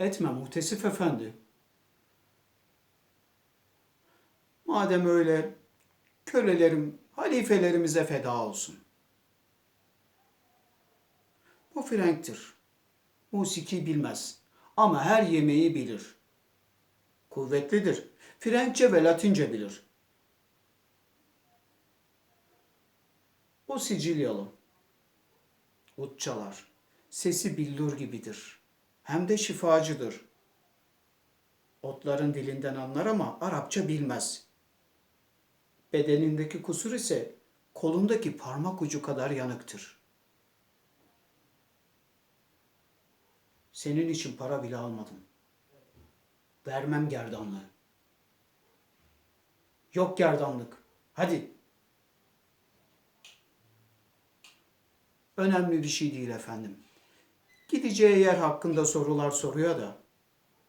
Etme muhtesif efendi. Madem öyle kölelerim halifelerimize feda olsun. Bu Frenk'tir. Musiki bilmez ama her yemeği bilir. Kuvvetlidir. Frenkçe ve Latince bilir. O Sicilyalı. Ut. Sesi billur gibidir. Hem de şifacıdır. Otların dilinden anlar ama Arapça bilmez. Bedenindeki kusur ise kolundaki parmak ucu kadar yanıktır. Senin için para bile almadım. Vermem gerdanlığı. Yok gerdanlık. Hadi. Önemli bir şey değil efendim. Gideceği yer hakkında sorular soruyor da